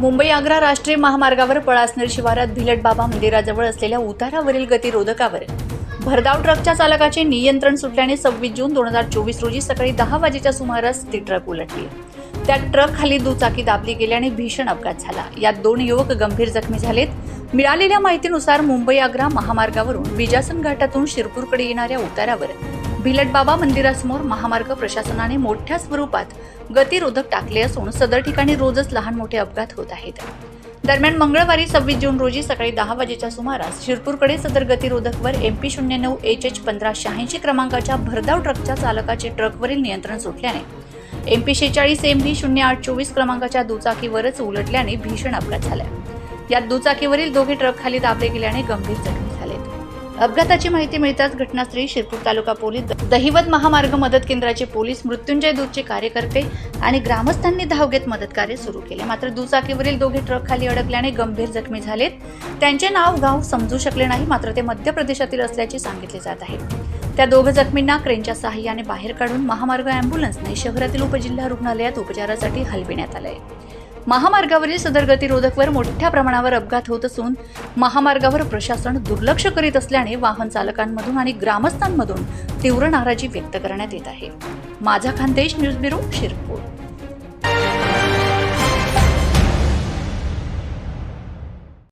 मुंबई आग्रा राष्ट्रीय महामार्गावर पळासनेर शिवारात भिलट बाबा मंदिराजवळ असलेल्या उतारावरील गतिरोधकावर. भरधाव ट्रकच्या चालकाचे नियंत्रण सुटल्याने सव्वीस जून दोन हजार चोवीस रोजी सकाळी दहा वाजेच्या सुमारास ती ट्रक उलटली. त्या ट्रक खाली दुचाकी दाबली गेल्याने भीषण अपघात झाला. यात दोन युवक गंभीर जखमी झालेत. मिळालेल्या माहितीनुसार मुंबई आग्रा महामार्गावरून बिजासन घाटातून शिरपूरकडे येणाऱ्या उतारावर भिलट बाबा मंदिरासमोर महामार्ग प्रशासनाने मोठ्या स्वरूपात गतिरोधक टाकले असून सदर ठिकाणी रोजच लहान मोठे अपघात होत आहेत. दरम्यान मंगळवारी सव्वीस जून रोजी सकाळी दहा वाजेच्या सुमारास शिरपूरकडे सदर गतिरोधकवर एम पी शून्य नऊ एच एच पंधरा शहाऐंशी क्रमांकाच्या भरधाव ट्रकच्या चालकाचे ट्रकवरील नियंत्रण सुटल्याने एमपी शेचाळीस एम व्ही शून्य आठ चोवीस क्रमांकाच्या दुचाकीवरच उलटल्याने भीषण अपघात झाला. यात दुचाकीवरील दोघे ट्रक खाली दाबले गेल्याने गंभीर जखमी अपघाताची माहिती मिळताच घटनास्थळी शिरपूर तालुका पोलीस दहिवत महामार्ग मदत केंद्राचे पोलीस मृत्युंजय दूधचे कार्यकर्ते आणि ग्रामस्थांनी धाव घेत मदत कार्य सुरू केले. मात्र दुचाकीवरील दोघे ट्रक खाली अडकल्याने गंभीर जखमी झालेत. त्यांचे नाव गाव समजू शकले नाही मात्र ते मध्य प्रदेशातील असल्याचे सांगितले जात आहे. त्या दोघं जखमींना क्रेनच्या सहाय्याने बाहेर काढून महामार्ग अँब्युलन्सने शहरातील उपजिल्हा रुग्णालयात उपचारासाठी हलविण्यात आलंय. महामार्गावरील सदर गतिरोधकवर मोठ्या प्रमाणावर अपघात होत असून महामार्गावर प्रशासन दुर्लक्ष करीत असल्याने वाहन चालकांमधून आणि ग्रामस्थांमधून तीव्र नाराजी व्यक्त करण्यात येत आहे. माझा खानदेश न्यूज ब्युरो शिरपूर.